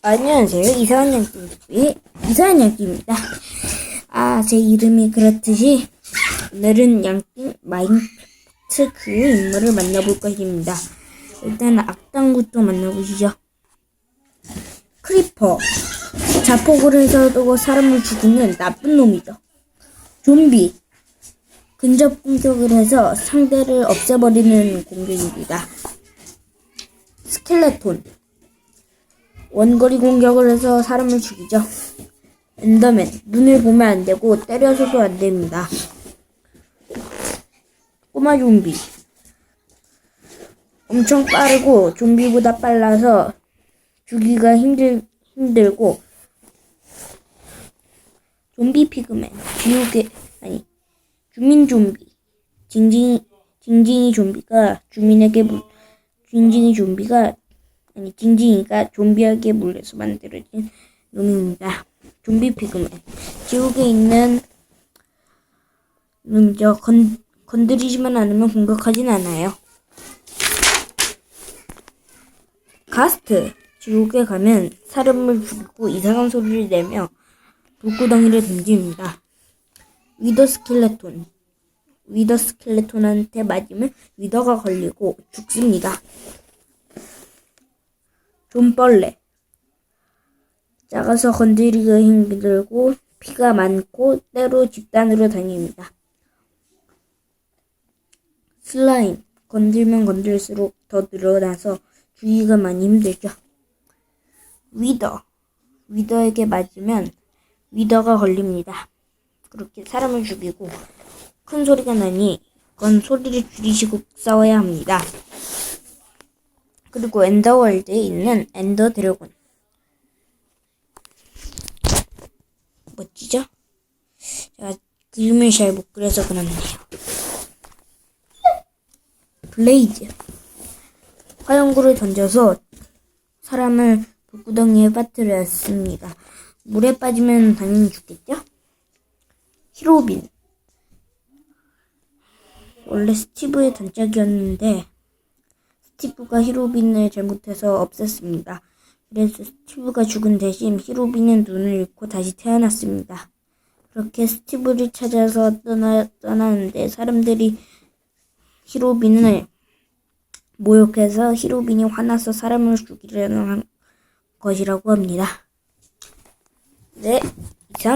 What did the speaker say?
안녕하세요. 이상한 양띠의 이상한 양띠입니다. 아, 제 이름이 그렇듯이 오늘은 양띠 마인크래프트 그 인물을 만나볼 것입니다. 일단 악당부터 만나보시죠. 크리퍼. 자폭을 해서도 사람을 죽이는 나쁜 놈이죠. 좀비. 근접 공격을 해서 상대를 없애버리는 공격입니다. 스켈레톤. 원거리 공격을 해서 사람을 죽이죠. 엔더맨, 눈을 보면 안 되고 때려서도 안 됩니다. 꼬마 좀비. 엄청 빠르고 좀비보다 빨라서 죽이기가 힘들, 힘들고 좀비 피그맨, 지옥의, 아니, 주민 좀비. 징징이, 징징이 좀비가 주민에게 물, 징징이 좀비가 아니 징징이가 좀비에게 물려서 만들어진 놈입니다. 좀비 피그맨. 지옥에 있는 놈저 건 건드리지만 않으면 공격하진 않아요. 가스트. 지옥에 가면 사람을 죽이고 이상한 소리를 내며 불구덩이를 던집니다. 위더 스켈레톤. 위더 스켈레톤한테 맞으면 위더가 걸리고 죽습니다. 좀벌레. 작아서 건드리기가 힘들고 피가 많고 때로 집단으로 다닙니다. 슬라임. 건들면 건들수록 더 늘어나서 주기가 많이 힘들죠. 위더. 위더에게 맞으면 위더가 걸립니다. 그렇게 사람을 죽이고 큰 소리가 나니 그건 소리를 줄이시고 싸워야 합니다. 그리고 엔더월드에 있는 엔더 드래곤. 멋지죠? 제가 그림을 잘 못 그려서 그렇네요. 블레이즈. 화염구를 던져서 사람을 불구덩이에 빠뜨렸습니다. 물에 빠지면 당연히 죽겠죠? 히로빈. 원래 스티브의 단짝이었는데 스티브가 히로빈을 잘못해서 없앴습니다. 그래서 스티브가 죽은 대신 히로빈은 눈을 잃고 다시 태어났습니다. 그렇게 스티브를 찾아서 떠나, 떠나는데 사람들이 히로빈을 모욕해서 히로빈이 화나서 사람을 죽이려는 것이라고 합니다. 네,